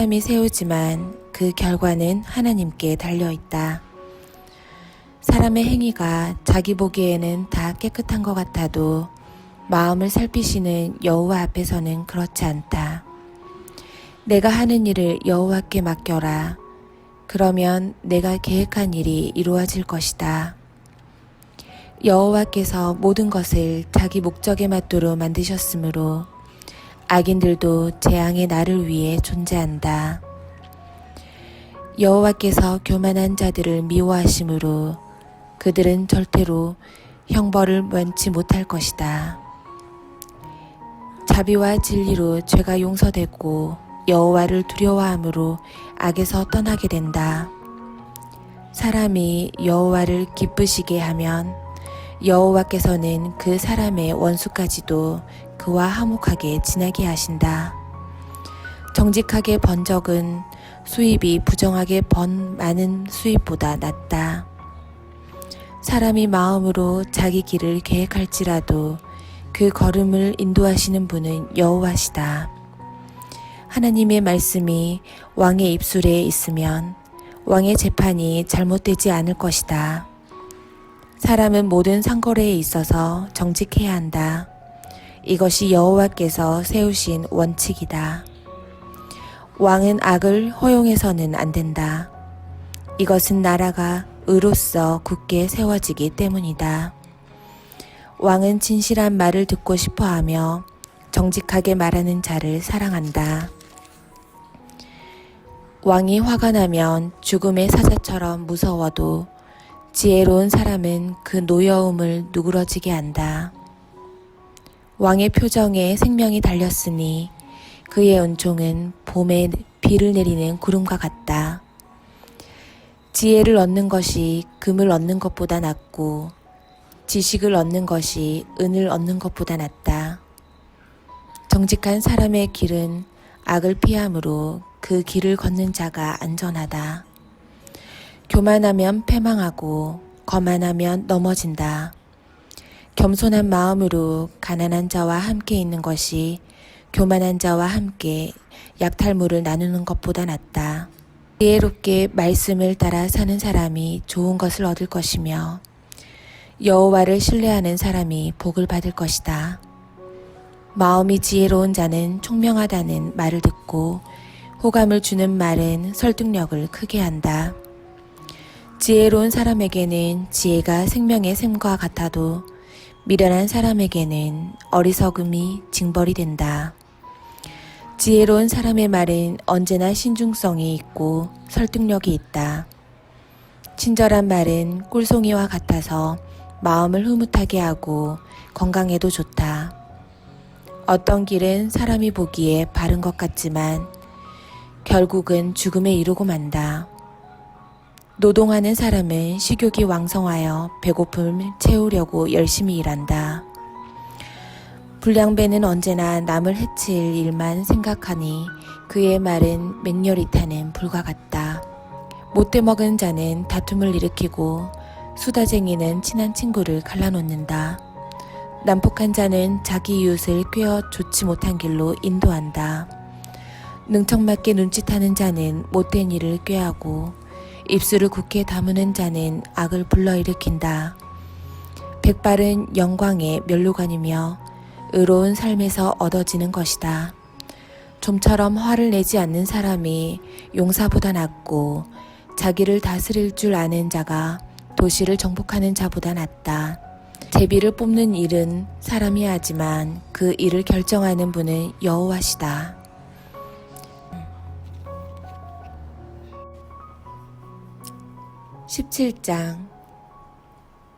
사람이 세우지만 그 결과는 하나님께 달려 있다. 사람의 행위가 자기 보기에는 다 깨끗한 것 같아도 마음을 살피시는 여호와 앞에서는 그렇지 않다. 내가 하는 일을 여호와께 맡겨라. 그러면 내가 계획한 일이 이루어질 것이다. 여호와께서 모든 것을 자기 목적에 맞도록 만드셨으므로 악인들도 재앙의 날을 위해 존재한다. 여호와께서 교만한 자들을 미워하심으로 그들은 절대로 형벌을 면치 못할 것이다. 자비와 진리로 죄가 용서되고 여호와를 두려워함으로 악에서 떠나게 된다. 사람이 여호와를 기쁘시게 하면 여호와께서는 그 사람의 원수까지도 그와 화목하게 지나게 하신다. 정직하게 번 적은 수입이 부정하게 번 많은 수입보다 낫다. 사람이 마음으로 자기 길을 계획할지라도 그 걸음을 인도하시는 분은 여호와시다. 하나님의 말씀이 왕의 입술에 있으면 왕의 재판이 잘못되지 않을 것이다. 사람은 모든 상거래에 있어서 정직해야 한다. 이것이 여호와께서 세우신 원칙이다. 왕은 악을 허용해서는 안 된다. 이것은 나라가 의로서 굳게 세워지기 때문이다. 왕은 진실한 말을 듣고 싶어 하며 정직하게 말하는 자를 사랑한다. 왕이 화가 나면 죽음의 사자처럼 무서워도 지혜로운 사람은 그 노여움을 누그러지게 한다. 왕의 표정에 생명이 달렸으니 그의 은총은 봄에 비를 내리는 구름과 같다. 지혜를 얻는 것이 금을 얻는 것보다 낫고 지식을 얻는 것이 은을 얻는 것보다 낫다. 정직한 사람의 길은 악을 피함으로 그 길을 걷는 자가 안전하다. 교만하면 패망하고 거만하면 넘어진다. 겸손한 마음으로 가난한 자와 함께 있는 것이 교만한 자와 함께 약탈물을 나누는 것보다 낫다. 지혜롭게 말씀을 따라 사는 사람이 좋은 것을 얻을 것이며 여호와를 신뢰하는 사람이 복을 받을 것이다. 마음이 지혜로운 자는 총명하다는 말을 듣고 호감을 주는 말은 설득력을 크게 한다. 지혜로운 사람에게는 지혜가 생명의 샘과 같아도 미련한 사람에게는 어리석음이 징벌이 된다. 지혜로운 사람의 말은 언제나 신중성이 있고 설득력이 있다. 친절한 말은 꿀송이와 같아서 마음을 흐뭇하게 하고 건강에도 좋다. 어떤 길은 사람이 보기에 바른 것 같지만 결국은 죽음에 이르고 만다. 노동하는 사람은 식욕이 왕성하여 배고픔을 채우려고 열심히 일한다. 불량배는 언제나 남을 해칠 일만 생각하니 그의 말은 맹렬히 타는 불과 같다. 못돼 먹은 자는 다툼을 일으키고 수다쟁이는 친한 친구를 갈라놓는다. 난폭한 자는 자기 이웃을 꿰어 좋지 못한 길로 인도한다. 능청맞게 눈짓하는 자는 못된 일을 꾀하고 입술을 굳게 다무는 자는 악을 불러일으킨다. 백발은 영광의 멸류관이며 의로운 삶에서 얻어지는 것이다. 좀처럼 화를 내지 않는 사람이 용사보다 낫고 자기를 다스릴 줄 아는 자가 도시를 정복하는 자보다 낫다. 제비를 뽑는 일은 사람이 하지만 그 일을 결정하는 분은 여호와시다. 17장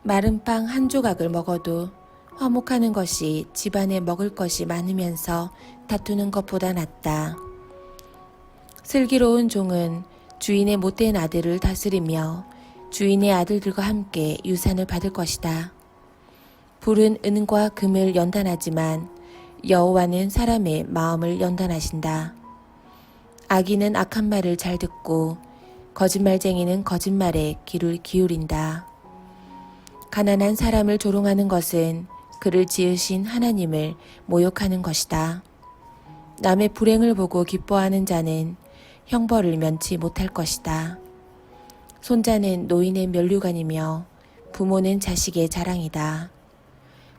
마른 빵 한 조각을 먹어도 화목하는 것이 집안에 먹을 것이 많으면서 다투는 것보다 낫다. 슬기로운 종은 주인의 못된 아들을 다스리며 주인의 아들들과 함께 유산을 받을 것이다. 불은 은과 금을 연단하지만 여호와는 사람의 마음을 연단하신다. 악인은 악한 말을 잘 듣고 거짓말쟁이는 거짓말에 귀를 기울인다. 가난한 사람을 조롱하는 것은 그를 지으신 하나님을 모욕하는 것이다. 남의 불행을 보고 기뻐하는 자는 형벌을 면치 못할 것이다. 손자는 노인의 면류관이며 부모는 자식의 자랑이다.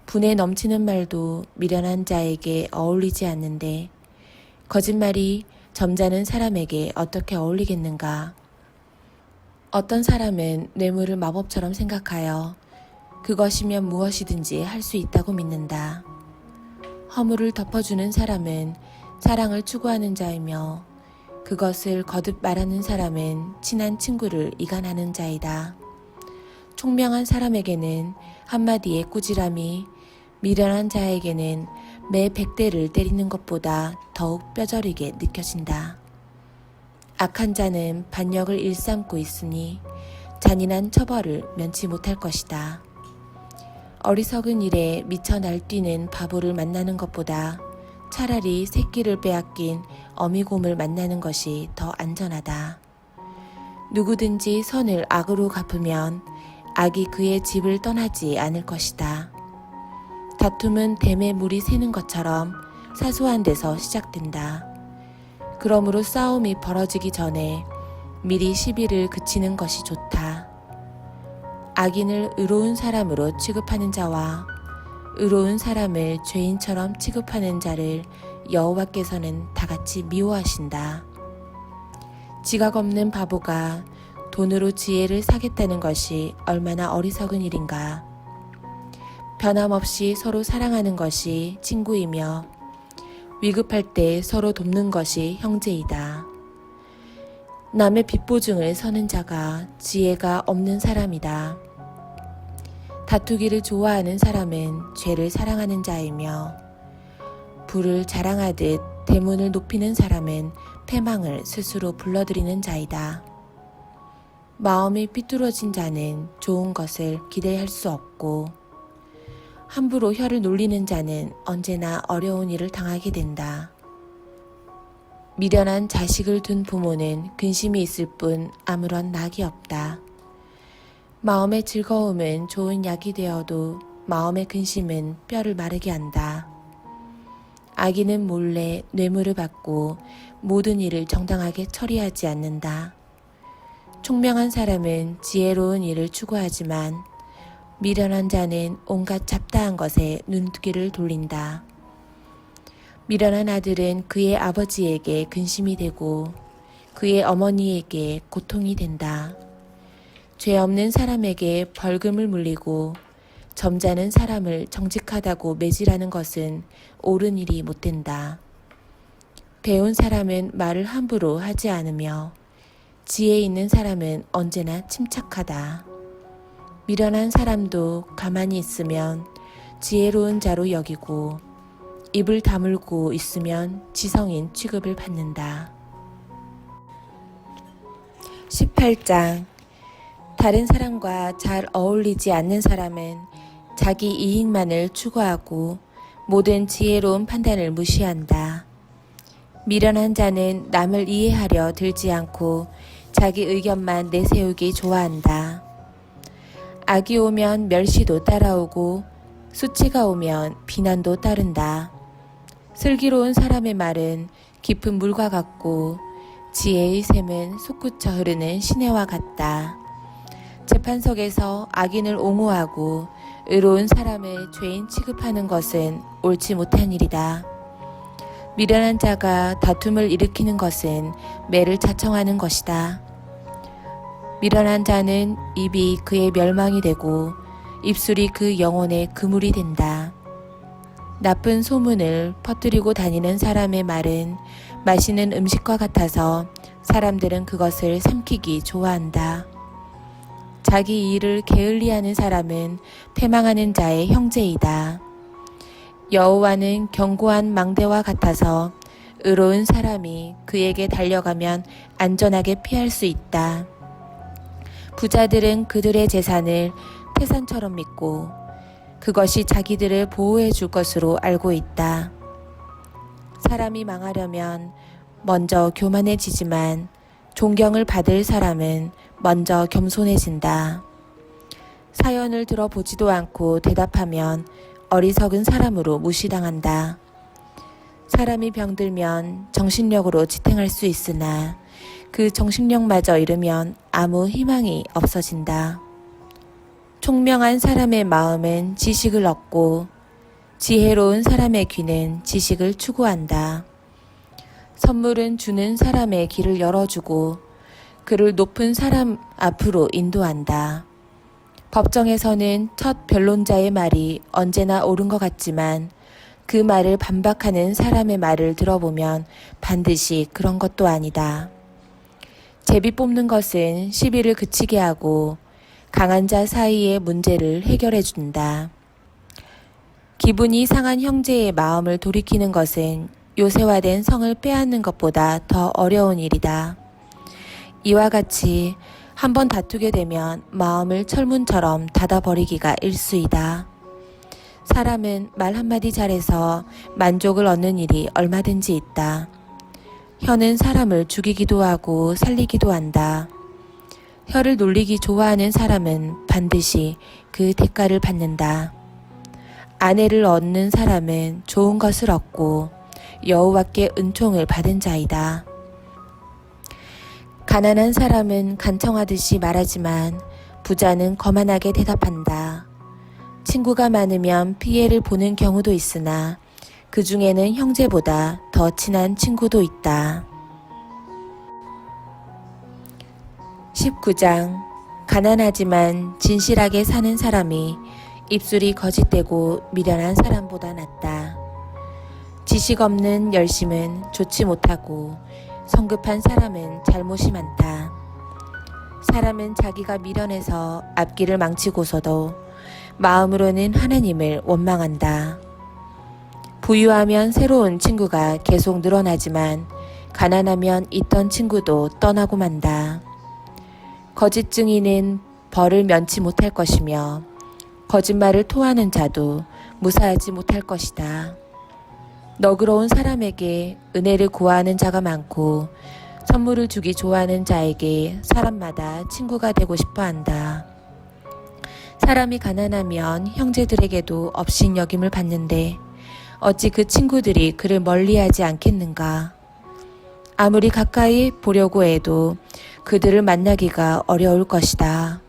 분에 넘치는 말도 미련한 자에게 어울리지 않는데 거짓말이 점잖은 사람에게 어떻게 어울리겠는가? 어떤 사람은 뇌물을 마법처럼 생각하여 그것이면 무엇이든지 할 수 있다고 믿는다. 허물을 덮어주는 사람은 사랑을 추구하는 자이며 그것을 거듭 말하는 사람은 친한 친구를 이간하는 자이다. 총명한 사람에게는 한마디의 꾸지람이 미련한 자에게는 매 백대를 때리는 것보다 더욱 뼈저리게 느껴진다. 악한 자는 반역을 일삼고 있으니 잔인한 처벌을 면치 못할 것이다. 어리석은 일에 미쳐 날뛰는 바보를 만나는 것보다 차라리 새끼를 빼앗긴 어미곰을 만나는 것이 더 안전하다. 누구든지 선을 악으로 갚으면 악이 그의 집을 떠나지 않을 것이다. 다툼은 댐에 물이 새는 것처럼 사소한 데서 시작된다. 그러므로 싸움이 벌어지기 전에 미리 시비를 그치는 것이 좋다. 악인을 의로운 사람으로 취급하는 자와 의로운 사람을 죄인처럼 취급하는 자를 여호와께서는 다 같이 미워하신다. 지각 없는 바보가 돈으로 지혜를 사겠다는 것이 얼마나 어리석은 일인가. 변함없이 서로 사랑하는 것이 친구이며 위급할 때 서로 돕는 것이 형제이다. 남의 빚보증을 서는 자가 지혜가 없는 사람이다. 다투기를 좋아하는 사람은 죄를 사랑하는 자이며 부를 자랑하듯 대문을 높이는 사람은 패망을 스스로 불러들이는 자이다. 마음이 삐뚤어진 자는 좋은 것을 기대할 수 없고 함부로 혀를 놀리는 자는 언제나 어려운 일을 당하게 된다. 미련한 자식을 둔 부모는 근심이 있을 뿐 아무런 낙이 없다. 마음의 즐거움은 좋은 약이 되어도 마음의 근심은 뼈를 마르게 한다. 아기는 몰래 뇌물을 받고 모든 일을 정당하게 처리하지 않는다. 총명한 사람은 지혜로운 일을 추구하지만 미련한 자는 온갖 잡다한 것에 눈두기를 돌린다. 미련한 아들은 그의 아버지에게 근심이 되고 그의 어머니에게 고통이 된다. 죄 없는 사람에게 벌금을 물리고 점잖은 사람을 정직하다고 매질하는 것은 옳은 일이 못 된다. 배운 사람은 말을 함부로 하지 않으며 지혜 있는 사람은 언제나 침착하다. 미련한 사람도 가만히 있으면 지혜로운 자로 여기고 입을 다물고 있으면 지성인 취급을 받는다. 18장 다른 사람과 잘 어울리지 않는 사람은 자기 이익만을 추구하고 모든 지혜로운 판단을 무시한다. 미련한 자는 남을 이해하려 들지 않고 자기 의견만 내세우기 좋아한다. 악이 오면 멸시도 따라오고 수치가 오면 비난도 따른다. 슬기로운 사람의 말은 깊은 물과 같고 지혜의 샘은 솟구쳐 흐르는 시내와 같다. 재판석에서 악인을 옹호하고 의로운 사람을 죄인 취급하는 것은 옳지 못한 일이다. 미련한 자가 다툼을 일으키는 것은 매를 자청하는 것이다. 미련한 자는 입이 그의 멸망이 되고 입술이 그 영혼의 그물이 된다. 나쁜 소문을 퍼뜨리고 다니는 사람의 말은 맛있는 음식과 같아서 사람들은 그것을 삼키기 좋아한다. 자기 일을 게을리 하는 사람은 패망하는 자의 형제이다. 여호와는 견고한 망대와 같아서 의로운 사람이 그에게 달려가면 안전하게 피할 수 있다. 부자들은 그들의 재산을 태산처럼 믿고 그것이 자기들을 보호해 줄 것으로 알고 있다. 사람이 망하려면 먼저 교만해지지만 존경을 받을 사람은 먼저 겸손해진다. 사연을 들어보지도 않고 대답하면 어리석은 사람으로 무시당한다. 사람이 병들면 정신력으로 지탱할 수 있으나 그 정신력마저 잃으면 아무 희망이 없어진다. 총명한 사람의 마음은 지식을 얻고 지혜로운 사람의 귀는 지식을 추구한다. 선물은 주는 사람의 길을 열어주고 그를 높은 사람 앞으로 인도한다. 법정에서는 첫 변론자의 말이 언제나 옳은 것 같지만 그 말을 반박하는 사람의 말을 들어보면 반드시 그런 것도 아니다. 제비 뽑는 것은 시비를 그치게 하고 강한 자 사이의 문제를 해결해 준다. 기분이 상한 형제의 마음을 돌이키는 것은 요새화된 성을 빼앗는 것보다 더 어려운 일이다. 이와 같이 한번 다투게 되면 마음을 철문처럼 닫아버리기가 일수이다. 사람은 말 한마디 잘해서 만족을 얻는 일이 얼마든지 있다. 혀는 사람을 죽이기도 하고 살리기도 한다. 혀를 놀리기 좋아하는 사람은 반드시 그 대가를 받는다. 아내를 얻는 사람은 좋은 것을 얻고 여호와께 은총을 받은 자이다. 가난한 사람은 간청하듯이 말하지만 부자는 거만하게 대답한다. 친구가 많으면 피해를 보는 경우도 있으나 그 중에는 형제보다 더 친한 친구도 있다. 19장 가난하지만 진실하게 사는 사람이 입술이 거짓되고 미련한 사람보다 낫다. 지식 없는 열심은 좋지 못하고 성급한 사람은 잘못이 많다. 사람은 자기가 미련해서 앞길을 망치고서도 마음으로는 하나님을 원망한다. 부유하면 새로운 친구가 계속 늘어나지만 가난하면 있던 친구도 떠나고 만다. 거짓 증인은 벌을 면치 못할 것이며 거짓말을 토하는 자도 무사하지 못할 것이다. 너그러운 사람에게 은혜를 구하는 자가 많고 선물을 주기 좋아하는 자에게 사람마다 친구가 되고 싶어 한다. 사람이 가난하면 형제들에게도 업신 여김을 받는데 어찌 그 친구들이 그를 멀리하지 않겠는가? 아무리 가까이 보려고 해도 그들을 만나기가 어려울 것이다.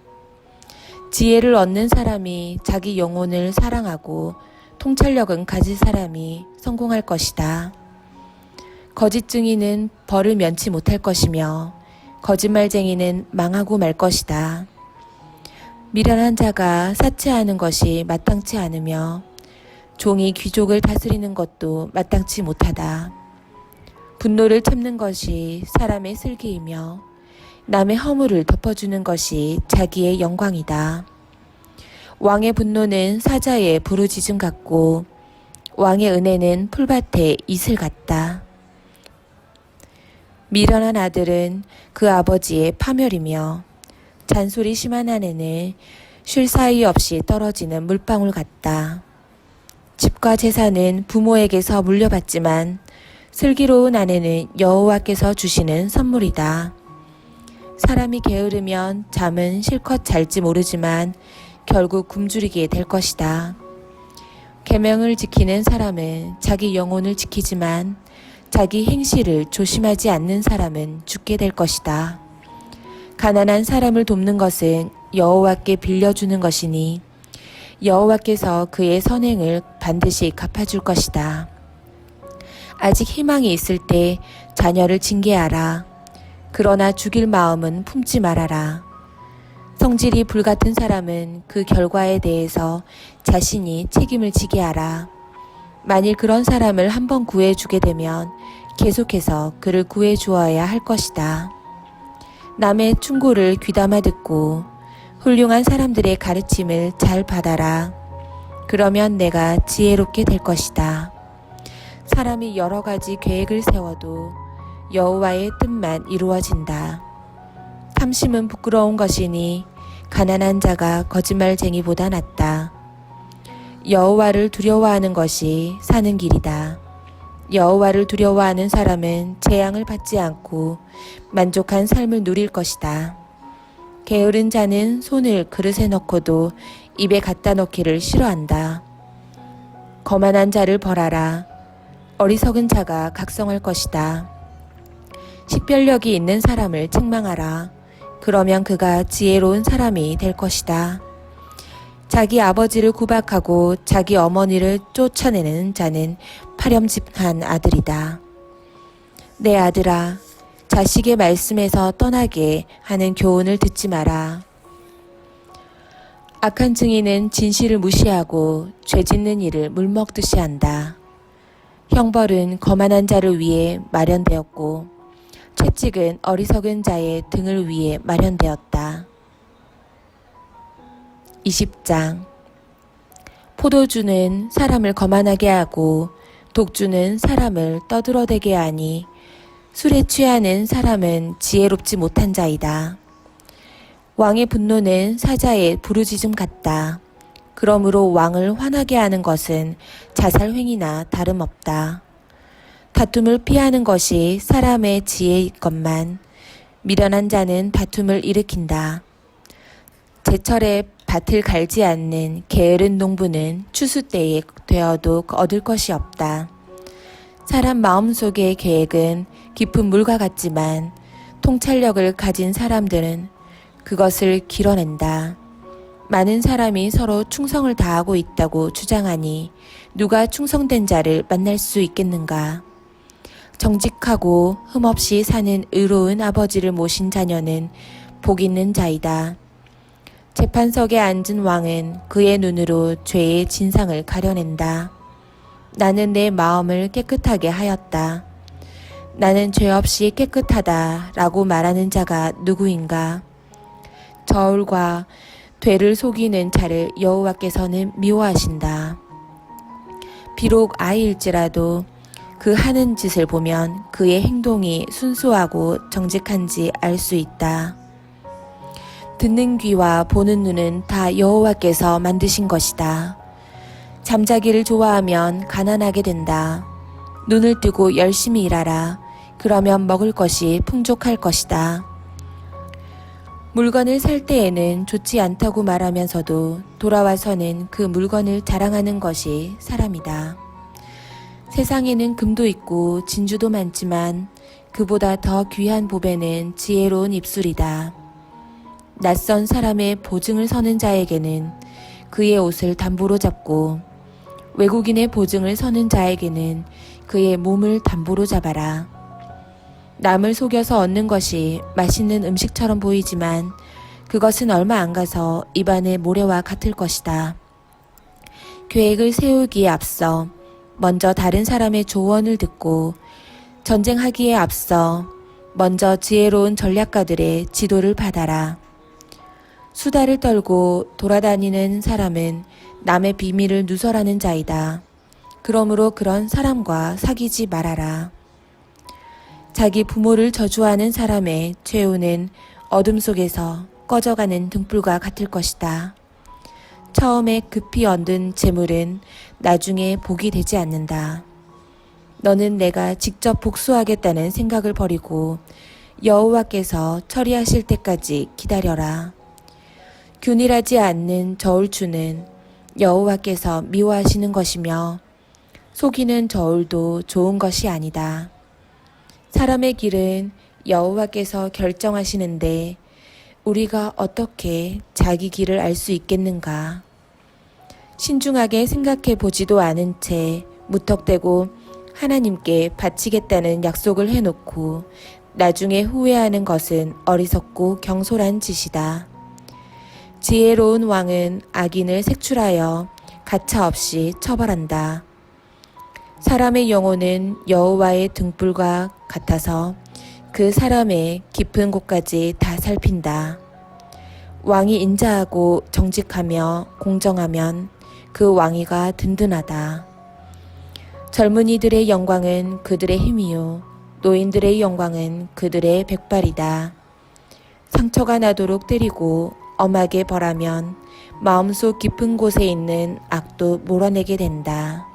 지혜를 얻는 사람이 자기 영혼을 사랑하고 통찰력은 가진 사람이 성공할 것이다. 거짓 증인은 벌을 면치 못할 것이며 거짓말쟁이는 망하고 말 것이다. 미련한 자가 사치하는 것이 마땅치 않으며 종이 귀족을 다스리는 것도 마땅치 못하다. 분노를 참는 것이 사람의 슬기이며 남의 허물을 덮어주는 것이 자기의 영광이다. 왕의 분노는 사자의 부르짖음 같고 왕의 은혜는 풀밭의 이슬 같다. 미련한 아들은 그 아버지의 파멸이며 잔소리 심한 아내는 쉴 사이 없이 떨어지는 물방울 같다. 집과 재산은 부모에게서 물려받지만 슬기로운 아내는 여호와께서 주시는 선물이다. 사람이 게으르면 잠은 실컷 잘지 모르지만 결국 굶주리게 될 것이다. 계명을 지키는 사람은 자기 영혼을 지키지만 자기 행실을 조심하지 않는 사람은 죽게 될 것이다. 가난한 사람을 돕는 것은 여호와께 빌려주는 것이니 여호와께서 그의 선행을 반드시 갚아줄 것이다. 아직 희망이 있을 때 자녀를 징계하라. 그러나 죽일 마음은 품지 말아라. 성질이 불같은 사람은 그 결과에 대해서 자신이 책임을 지게 하라. 만일 그런 사람을 한번 구해주게 되면 계속해서 그를 구해주어야 할 것이다. 남의 충고를 귀담아 듣고 훌륭한 사람들의 가르침을 잘 받아라. 그러면 내가 지혜롭게 될 것이다. 사람이 여러 가지 계획을 세워도 여호와의 뜻만 이루어진다. 탐심은 부끄러운 것이니 가난한 자가 거짓말쟁이보다 낫다. 여호와를 두려워하는 것이 사는 길이다. 여호와를 두려워하는 사람은 재앙을 받지 않고 만족한 삶을 누릴 것이다. 게으른 자는 손을 그릇에 넣고도 입에 갖다 넣기를 싫어한다. 거만한 자를 벌하라. 어리석은 자가 각성할 것이다. 식별력이 있는 사람을 책망하라. 그러면 그가 지혜로운 사람이 될 것이다. 자기 아버지를 구박하고 자기 어머니를 쫓아내는 자는 파렴집한 아들이다. 내 아들아, 자식의 말씀에서 떠나게 하는 교훈을 듣지 마라. 악한 증인은 진실을 무시하고 죄 짓는 일을 물먹듯이 한다. 형벌은 거만한 자를 위해 마련되었고 채찍은 어리석은 자의 등을 위해 마련되었다. 20장 포도주는 사람을 거만하게 하고 독주는 사람을 떠들어대게 하니 술에 취하는 사람은 지혜롭지 못한 자이다. 왕의 분노는 사자의 부르짖음 같다. 그러므로 왕을 화나게 하는 것은 자살 행위나 다름없다. 다툼을 피하는 것이 사람의 지혜이건만 미련한 자는 다툼을 일으킨다. 제철에 밭을 갈지 않는 게으른 농부는 추수 때에 되어도 얻을 것이 없다. 사람 마음속의 계획은 깊은 물과 같지만 통찰력을 가진 사람들은 그것을 길어낸다. 많은 사람이 서로 충성을 다하고 있다고 주장하니 누가 충성된 자를 만날 수 있겠는가? 정직하고 흠없이 사는 의로운 아버지를 모신 자녀는 복 있는 자이다. 재판석에 앉은 왕은 그의 눈으로 죄의 진상을 가려낸다. 나는 내 마음을 깨끗하게 하였다. 나는 죄 없이 깨끗하다 라고 말하는 자가 누구인가? 저울과 되를 속이는 자를 여호와께서는 미워하신다. 비록 아이일지라도 그 하는 짓을 보면 그의 행동이 순수하고 정직한지 알 수 있다. 듣는 귀와 보는 눈은 다 여호와께서 만드신 것이다. 잠자기를 좋아하면 가난하게 된다. 눈을 뜨고 열심히 일하라. 그러면 먹을 것이 풍족할 것이다. 물건을 살 때에는 좋지 않다고 말하면서도 돌아와서는 그 물건을 자랑하는 것이 사람이다. 세상에는 금도 있고 진주도 많지만 그보다 더 귀한 보배는 지혜로운 입술이다. 낯선 사람의 보증을 서는 자에게는 그의 옷을 담보로 잡고 외국인의 보증을 서는 자에게는 그의 몸을 담보로 잡아라. 남을 속여서 얻는 것이 맛있는 음식처럼 보이지만 그것은 얼마 안 가서 입안의 모래와 같을 것이다. 계획을 세우기에 앞서 먼저 다른 사람의 조언을 듣고 전쟁하기에 앞서 먼저 지혜로운 전략가들의 지도를 받아라. 수다를 떨고 돌아다니는 사람은 남의 비밀을 누설하는 자이다. 그러므로 그런 사람과 사귀지 말아라. 자기 부모를 저주하는 사람의 최후는 어둠 속에서 꺼져가는 등불과 같을 것이다. 처음에 급히 얻은 재물은 나중에 복이 되지 않는다. 너는 내가 직접 복수하겠다는 생각을 버리고 여호와께서 처리하실 때까지 기다려라. 균일하지 않는 저울추는 여호와께서 미워하시는 것이며 속이는 저울도 좋은 것이 아니다. 사람의 길은 여호와께서 결정하시는데 우리가 어떻게 자기 길을 알 수 있겠는가? 신중하게 생각해 보지도 않은 채 무턱대고 하나님께 바치겠다는 약속을 해놓고 나중에 후회하는 것은 어리석고 경솔한 짓이다. 지혜로운 왕은 악인을 색출하여 가차없이 처벌한다. 사람의 영혼은 여호와의 등불과 같아서 그 사람의 깊은 곳까지 다 살핀다. 왕이 인자하고 정직하며 공정하면 그 왕위가 든든하다. 젊은이들의 영광은 그들의 힘이요. 노인들의 영광은 그들의 백발이다. 상처가 나도록 때리고 엄하게 벌하면 마음속 깊은 곳에 있는 악도 몰아내게 된다.